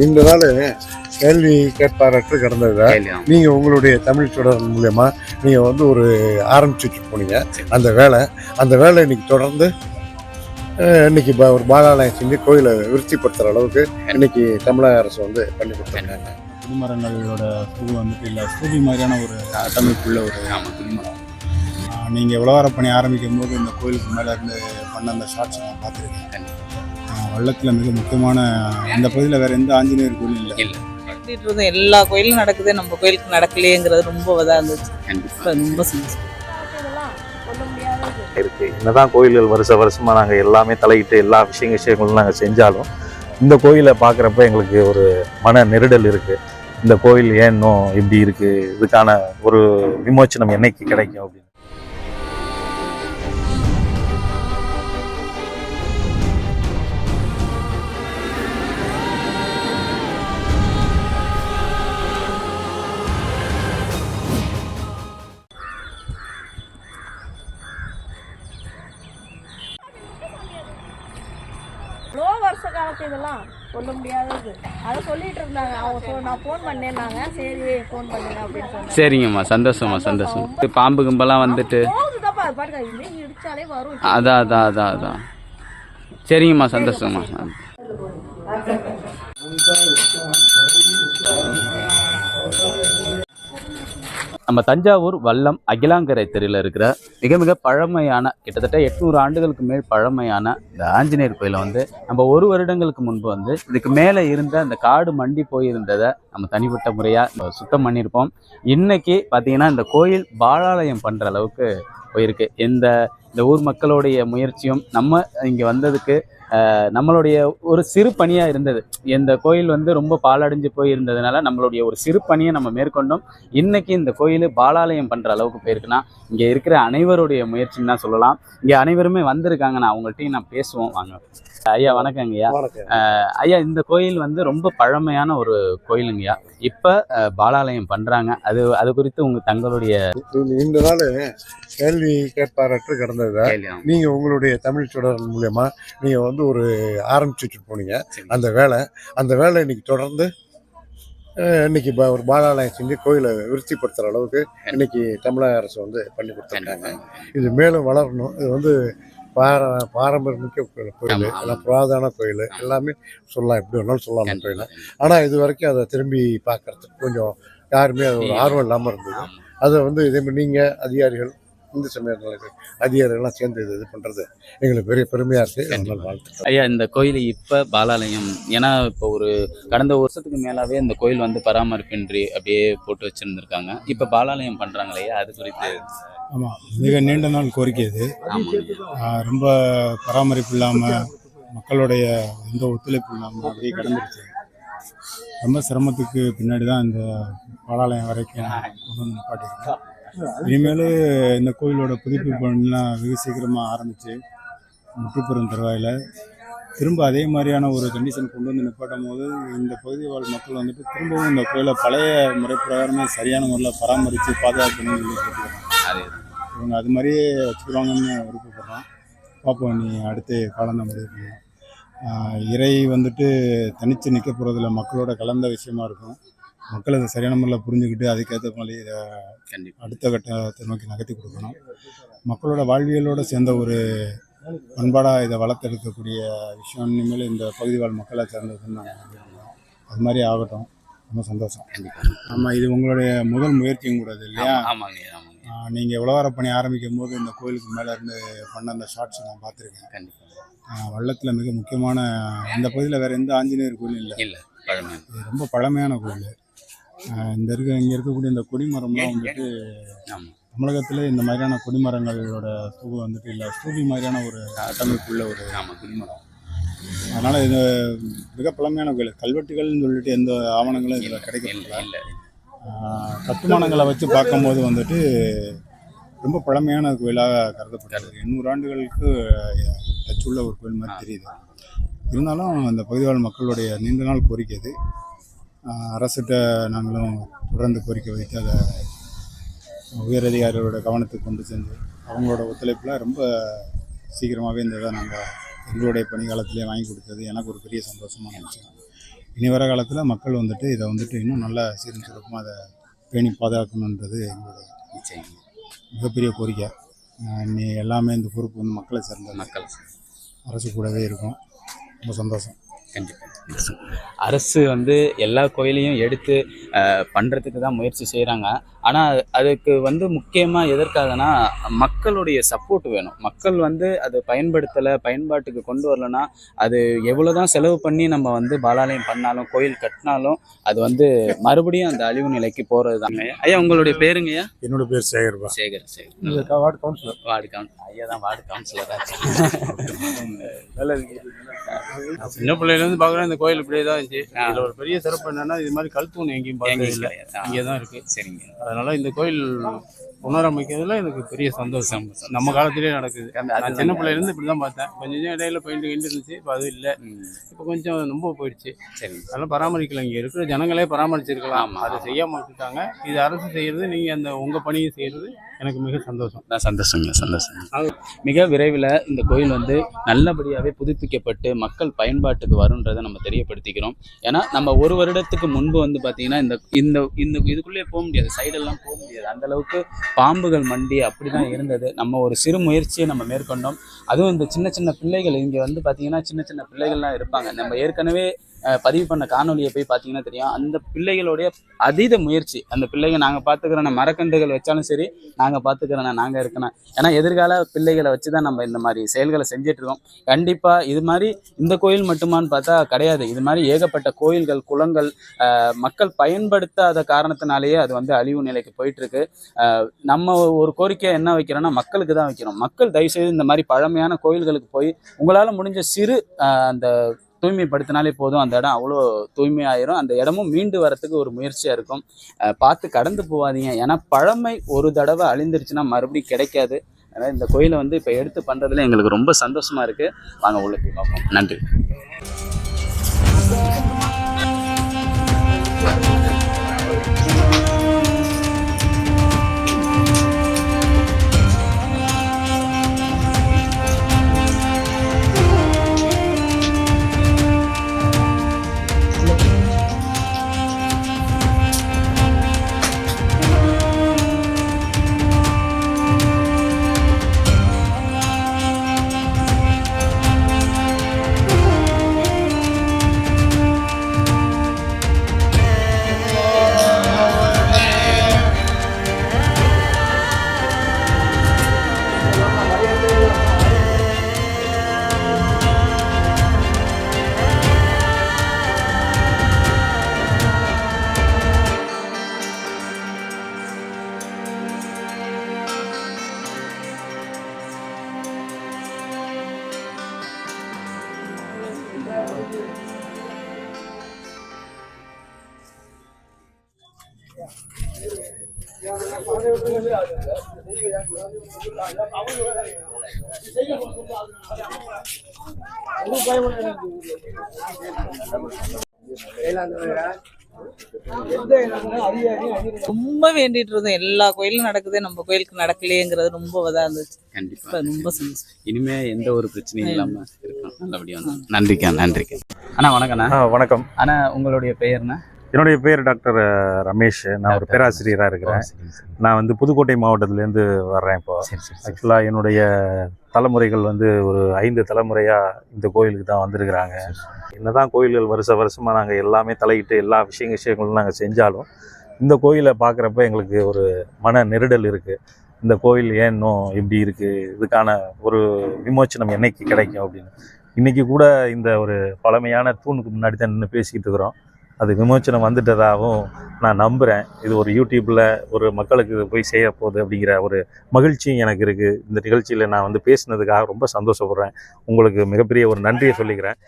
இந்த நாள் கேள்வி கேட்பாரற்று கிடந்ததை. நீங்கள் உங்களுடைய தமிழ் தொடர் மூலயமா நீங்கள் வந்து ஒரு ஆரம்பிச்சுட்டு போனீங்க. அந்த வேலை அந்த வேலை இன்னைக்கு தொடர்ந்து இன்னைக்கு ப- ஒரு பாலாலயம் செஞ்சு கோயிலை விருத்திப்படுத்துகிற அளவுக்கு இன்னைக்கு தமிழக அரசு வந்து பண்ணி கொடுத்துருக்காங்க. குடிமரங்களோட ஸ்தூபி வந்துட்டு இல்லை ஸ்தூபி மாதிரியான ஒரு கட்டமைப்புள்ள ஒரு ஆமா குடிமரம். ஆஹ், நீங்க விவகார பணி ஆரம்பிக்கும் போது இந்த கோயிலுக்கு மேல இருந்து பண்ண அந்த ஷார்ட்ஸ் நான் பார்த்துருக்கேன் வள்ளத்துல மிக முக்கியமான இந்த பகுதியில் வேற எந்த ஆஞ்சநேயர் கோயில் இல்லை. இல்ல. எல்லா கோயிலும் நடக்குது நம்ம கோயிலுக்கு நடக்கலையேங்கிறது ரொம்ப இதாக இருந்துச்சு. ரொம்ப சந்தோஷம். இருக்கு. என்னதான் கோயில்கள் வருஷ வருஷமா நாங்க எல்லாமே தலையிட்டு எல்லா விஷய விஷயங்களும் நாங்க செஞ்சாலும் இந்த கோயிலை பார்க்குறப்ப எங்களுக்கு ஒரு மன நெருடல் இருக்கு. இந்த கோயில் ஏன் இன்னும் இப்படி இருக்கு? இதுக்கான ஒரு விமோச்சனம் என்னைக்கு கிடைக்கும் அப்படின்னு. சொல்ல முடியாதது. அதை சொல்லிட்டு இருந்தாங்க. அவங்க சொ- நான் ஃபோன் பண்ணேன்னாங்க. சரி ஃபோன் பண்ணுங்க அப்படின்னு சொன்னாங்க. சரிங்கம்மா. சந்தோஷமா. சந்தோஷம். பாம்பு கும்பெல்லாம் வந்துட்டு. போகுதுதாப்பா. அது பாருங்க இனிமே இடிச்சாலே வரும். அதான் அதான் அதான் அதான் சரிங்கம்மா சந்தோஷமா நம்ம தஞ்சாவூர் வல்லம் அகிலாங்கரை தெருவில் இருக்கிற மிக மிக பழமையான கிட்டத்தட்ட எட்நூறு ஆண்டுகளுக்கு மேல் பழமையான இந்த ஆஞ்சநேயர் கோயிலை வந்து நம்ம ஒரு வருடங்களுக்கு முன்பு வந்து இதுக்கு மேலே இருந்த அந்த காடு மண்டி போயிருந்ததை நம்ம தனிப்பட்ட முறையாக சுத்தம் பண்ணியிருப்போம். இன்னைக்கு பார்த்தீங்கன்னா இந்த கோயில் பாலாலயம் பண்ணுற அளவுக்கு போயிருக்கு. இந்த இந்த ஊர் மக்களுடைய முயற்சியும் நம்ம இங்கே வந்ததுக்கு நம்மளுடைய ஒரு சிறு பணியாக இருந்தது. இந்த கோயில் வந்து ரொம்ப பாழடைஞ்சு போய் இருந்ததுனால நம்மளுடைய ஒரு சிறு பணியை நம்ம மேற்கொண்டோம். இன்னைக்கு இந்த கோயில் பாலாலயம் பண்ணுற அளவுக்கு போயிருக்குன்னா இங்கே இருக்கிற அனைவருடைய முயற்சின்னு தான் சொல்லலாம். இங்கே அனைவருமே வந்திருக்காங்க. நான் அவங்கள்ட்டையும் நான் பேசுவோம். வாங்க. ஐயா வணக்கங்க ஐயா. ஐயா இந்த கோயில் வந்து ரொம்ப பழமையான ஒரு கோயிலுங்கய்யா இப்போ பாலாலயம் பண்ணுறாங்க அது அது குறித்து உங்கள் தங்களுடைய இந்த நாள் கேள்வி கேட்பாரற்று கிடந்ததை? நீங்கள் உங்களுடைய தமிழ் தொடர் மூலயமா நீங்கள் வந்து ஒரு ஆரம்பிச்சுட்டு போனீங்க. அந்த வேலை அந்த வேலை இன்னைக்கு தொடர்ந்து இன்னைக்கு ஒரு பாலாலயம் செஞ்சு கோயிலை விருத்திப்படுத்துகிற அளவுக்கு இன்னைக்கு தமிழக அரசு வந்து பண்ணி கொடுத்துருக்காங்க. இது மேலும் வளரணும். இது வந்து பார பாரம்பரியமிக்க கோயில். எல்லாம் புராதன கோயில் எல்லாமே சொல்லலாம். எப்படி வேணாலும் சொல்லலாம் கோயிலை. ஆனால் இது வரைக்கும் அதை திரும்பி பார்க்கறதுக்கு கொஞ்சம் யாருமே அது ஒரு ஆர்வம் இல்லாமல் இருந்தது. அதை வந்து இதே மாதிரி நீங்கள் அதிகாரிகள் இந்து சமயங்களுக்கு அதிகாரிகள்லாம் சேர்ந்து இது இது பண்ணுறது எங்களுக்கு பெரிய பெருமையாக இருக்குது வாழ்த்து ஐயா இந்த கோயில் இப்போ பாலாலயம் ஏன்னா இப்போ ஒரு கடந்த வருஷத்துக்கு மேலாவே இந்த கோயில் வந்து பராமரிப்பின்றி அப்படியே போட்டு வச்சிருந்திருக்காங்க. இப்போ பாலாலயம் பண்றாங்க இல்லையா அது குறித்து? ஆமா மிக நீண்ட நாள் கோரிக்கை இது. ரொம்ப பராமரிப்பு இல்லாம மக்களுடைய எந்த ஒத்துழைப்பு இல்லாம அப்படியே கிடந்துருச்சு. ரொம்ப சிரமத்துக்கு பின்னாடி தான் இந்த பாலாலயம் வரைக்கும் கொண்டு வந்து இனிமேல் இந்த கோயிலோட புதுப்பிப்பு பணிலாம் வெகு சீக்கிரமாக ஆரம்பித்து முற்றுப்பெறும் தருவாயில். திரும்ப அதே மாதிரியான ஒரு கண்டிஷன் கொண்டு வந்து நிப்பாட்டும் போது இந்த பகுதி வாழ் மக்கள் வந்துட்டு திரும்பவும் இந்த கோயிலை பழைய முறை பிரகாரமே சரியான முறையில் பராமரித்து பாதுகாக்கணும்னு சொல்லி கேட்டுக்கிறோம் அது இவங்க அது மாதிரியே வச்சுக்கிறாங்கன்னு விருப்பப்படுறோம். பார்ப்போம் நீ அடுத்து காலம் தான் முடிவு இறை வந்துட்டு தனித்து நிற்க போகிறதுல மக்களோட கலந்த விஷயமா இருக்கும். மக்கள் அதை சரியான முறையில் புரிஞ்சுக்கிட்டு அதுக்கேற்ற மாதிரி இதை அடுத்த கட்டத்தை நோக்கி நகர்த்தி கொடுக்கணும். மக்களோட வாழ்வியலோட சேர்ந்த ஒரு பண்பாடாக இதை வளர்த்தெடுக்கக்கூடிய விஷயம். இனிமேல் இந்த பகுதி வாழ் மக்களை சேர்ந்ததுன்னு நாங்கள் அது மாதிரி ஆகட்டும். ரொம்ப சந்தோஷம். ஆமாம் இது உங்களுடைய முதல் முயற்சியும் கூடாது இல்லையா? ஆமா, ஆமாங்க ஆமாங்க. நீங்கள் விவகார பணி ஆரம்பிக்கும் போது இந்த கோயிலுக்கு மேலே இருந்து பண்ண அந்த ஷார்ட்ஸ் நான் பார்த்துருக்கேன். கண்டிப்பா. வள்ளத்தில் மிக முக்கியமான இந்த பகுதியில் வேறு எந்த ஆஞ்சநேயர் கோயிலும் இல்லை. இல்ல இது ரொம்ப பழமையான கோயில். இந்த இருக்க இங்கே இருக்கக்கூடிய இந்த கொடிமரம்லாம் வந்துட்டு தமிழகத்தில் இந்த மாதிரியான கொடிமரங்களோட ஸ்தூபம் வந்துட்டு இல்லை ஸ்தூபி மாதிரியான ஒரு கட்டமைப்புள்ள ஒரு ஆமா குடிமரம். அதனால் இது மிக பழமையான கோயில். கல்வெட்டுகள்னு சொல்லிட்டு எந்த ஆவணங்களும் இதில் கிடைக்கல கட்டுமானங்களை வச்சு பார்க்கும்போது வந்துட்டு ரொம்ப பழமையான கோயிலாக கருதப்பட்டது எண்ணூறு ஆண்டுகளுக்கு டச் உள்ள ஒரு கோயில் மாதிரி தெரியுது. இருந்தாலும் அந்த பகுதிவாழ் மக்களுடைய நீண்ட நாள் கோரிக்கை இது. அரசிட்ட நாங்களும் தொடர்ந்து கோரிக்கை வைத்து அதை உயரதிகாரிகளோட கவனத்துக்கு கொண்டு சென்று அவங்களோட ஒத்துழைப்பில் ரொம்ப சீக்கிரமாகவே இந்த இதை நாங்கள் எங்களுடைய பணிக்காலத்திலே வாங்கி கொடுத்தது எனக்கு ஒரு பெரிய சந்தோஷமாக நினச்சேன் இனி வர காலத்தில் மக்கள் வந்துட்டு இதை வந்துட்டு இன்னும் நல்ல சீரும் சிறப்புமாக அதை பேணி பாதுகாக்கணுன்றது எங்களுடைய நிச்சயம். மிகப்பெரிய கோரிக்கை. இனி எல்லாமே இந்த பொறுப்பு வந்து மக்களை சேர்ந்த மக்கள் அரசு கூடவே இருக்கும். ரொம்ப சந்தோஷம். கண்டிப்பாக அரசு வந்து எல்லா கோயிலையும் எடுத்து பண்ணுறதுக்கு தான் முயற்சி செய்கிறாங்க ஆனால் அதுக்கு வந்து முக்கியமாக எதற்காகனா மக்களுடைய சப்போர்ட் வேணும். மக்கள் வந்து அதை பயன்படுத்தலை பயன்பாட்டுக்கு கொண்டு வரலனா அது எவ்வளோ தான் செலவு பண்ணி நம்ம வந்து பாலாலயம் பண்ணாலும் கோயில் கட்டினாலும் அது வந்து மறுபடியும் அந்த அழிவு நிலைக்கு போகிறது தாங்க ஐயா உங்களுடைய பேருங்கய்யா என்னோட பேர் சேகர் சேகர். இந்த வார்டு கவுன்சிலர். வார்டு கவுன் ஐயா தான் வார்டு கவுன்சிலராக சின்ன பிள்ளையிலேருந்து பார்க்குறேன் இந்த கோயில் இப்படியே தான் இருந்துச்சு இதில் ஒரு பெரிய சிறப்பு என்னன்னா இது மாதிரி கல் எங்கேயும் பார்த்தது இல்லை. இங்கே தான் இருக்கு. சரிங்க. அதனால இந்த கோயில் புனரமைக்கிறதுல எனக்கு பெரிய சந்தோஷம். நம்ம காலத்திலே நடக்குது. நான் சின்ன பிள்ளையிலேருந்து இப்படி தான் பார்த்தேன். கொஞ்சம் கொஞ்சம் இடையில பெயிண்ட் கிண்டு இருந்துச்சு. இப்போ அது இல்லை. இப்போ கொஞ்சம் ரொம்ப போயிடுச்சு. சரி. அதெல்லாம் பராமரிக்கல. இங்கே இருக்கிற ஜனங்களே பராமரிச்சிருக்கலாம். அதை செய்யாம விட்டுட்டாங்க இது அரசு செய்யறது நீங்க அந்த உங்க பணியை செய்யறது எனக்கு மிக சந்தோஷம். தான் சந்தோஷங்க சந்தோஷம் மிக விரைவில் இந்த கோயில் வந்து நல்லபடியாகவே புதுப்பிக்கப்பட்டு மக்கள் பயன்பாட்டுக்கு வரும்ன்றதை நம்ம தெரியப்படுத்திக்கிறோம். ஏன்னா நம்ம ஒரு வருடத்துக்கு முன்பு வந்து பார்த்தீங்கன்னா இந்த இந்த இந்த இதுக்குள்ளே போக முடியாது. சைடெல்லாம் போக முடியாது. அந்த அளவுக்கு பாம்புகள் மண்டி அப்படி தான் இருந்தது. நம்ம ஒரு சிறு முயற்சியை நம்ம மேற்கொண்டோம். அதுவும் இந்த சின்ன சின்ன பிள்ளைகள் இங்கே வந்து பார்த்திங்கன்னா சின்ன சின்ன பிள்ளைகள்லாம் இருப்பாங்க. நம்ம ஏற்கனவே பதிவு பண்ண காணொலியை போய் பார்த்தீங்கன்னா தெரியும். அந்த பிள்ளைகளுடைய அதீத முயற்சி அந்த பிள்ளைங்க நாங்கள் பார்த்துக்கிறோம் மரக்கன்றுகள் வச்சாலும் சரி நாங்கள் பார்த்துக்கிறோண்ணா நாங்கள் இருக்கணும். ஏன்னா எதிர்கால பிள்ளைகளை வச்சு தான் நம்ம இந்த மாதிரி செயல்களை செஞ்சுட்டு இருக்கோம். கண்டிப்பாக இது மாதிரி இந்த கோயில் மட்டுமான்னு பார்த்தா கிடையாது. இது மாதிரி ஏகப்பட்ட கோயில்கள் குளங்கள் மக்கள் பயன்படுத்தாத காரணத்தினாலேயே அது வந்து அழிவு நிலைக்கு போயிட்டுருக்கு. நம்ம ஒரு கோரிக்கை என்ன வைக்கிறோன்னா மக்களுக்கு தான் வைக்கிறோம். மக்கள் தயவுசெய்து இந்த மாதிரி பழமையான கோயில்களுக்கு போய் உங்களால் முடிஞ்ச சிறு அந்த தூய்மைப்படுத்தினாலே போதும். அந்த இடம் அவ்வளோ தூய்மையாயிரும். அந்த இடமும் மீண்டு வரத்துக்கு ஒரு முயற்சியாக இருக்கும். பார்த்து கடந்து போகாதீங்க. ஏன்னா பழமை ஒரு தடவை அழிந்துருச்சுன்னா மறுபடியும் கிடைக்காது. அதனால் இந்த கோயிலை வந்து இப்போ எடுத்து பண்ணுறதுல எங்களுக்கு ரொம்ப சந்தோஷமாக இருக்குது வாங்க உள்ள போய் பார்ப்போம். நன்றி. ரொம்ப வேண்டிட்டு இருந்தோம். எல்லா கோயிலும் நடக்குது நம்ம கோயிலுக்கு நடக்கலையேங்கிறது ரொம்ப இதா இருந்துச்சு. கண்டிப்பா. ரொம்ப சந்தோஷம். இனிமே எந்த ஒரு பிரச்சனையும் இல்லாம இருக்கும் நல்லபடியா வந்து. நன்றிக்கா நன்றிக்கா. அண்ணா வணக்கண்ணா ஆ, வணக்கம். அண்ணா உங்களுடைய பெயர்ண்ணா? என்னுடைய பேர் டாக்டர் ரமேஷ். நான் ஒரு பேராசிரியராக இருக்கிறேன். நான் வந்து புதுக்கோட்டை மாவட்டத்திலேருந்து வர்றேன் இப்போ. ஆக்சுவலாக என்னுடைய தலைமுறைகள் வந்து ஒரு ஐந்து தலைமுறையாக இந்த கோயிலுக்கு தான் வந்திருக்கிறாங்க. என்னதான் கோயில்கள் வருஷ வருஷமாக நாங்கள் எல்லாமே தலையிட்டு எல்லா விஷய விஷயங்களும் நாங்கள் செஞ்சாலும் இந்த கோயிலை பார்க்குறப்ப எங்களுக்கு ஒரு மன நெருடல் இருக்குது இந்த கோயில் ஏன் இன்னும் இப்படி இருக்குது இதுக்கான ஒரு விமோச்சனம் என்னைக்கு கிடைக்கும் அப்படின்னு. இன்றைக்கி கூட இந்த ஒரு பழமையான தூணுக்கு முன்னாடி தான் நின்று பேசிக்கிட்டு இருக்கிறோம். அது விமோச்சனம் வந்துட்டதாகவும் நான் நம்புகிறேன் இது ஒரு யூடியூப்பில் ஒரு மக்களுக்கு இது போய் செய்ய போகுது அப்படிங்கிற ஒரு மகிழ்ச்சியும் எனக்கு இருக்குது இந்த நிகழ்ச்சியில் நான் வந்து பேசினதுக்காக ரொம்ப சந்தோஷப்படுறேன். உங்களுக்கு மிகப்பெரிய ஒரு நன்றியை சொல்லிக்கிறேன்.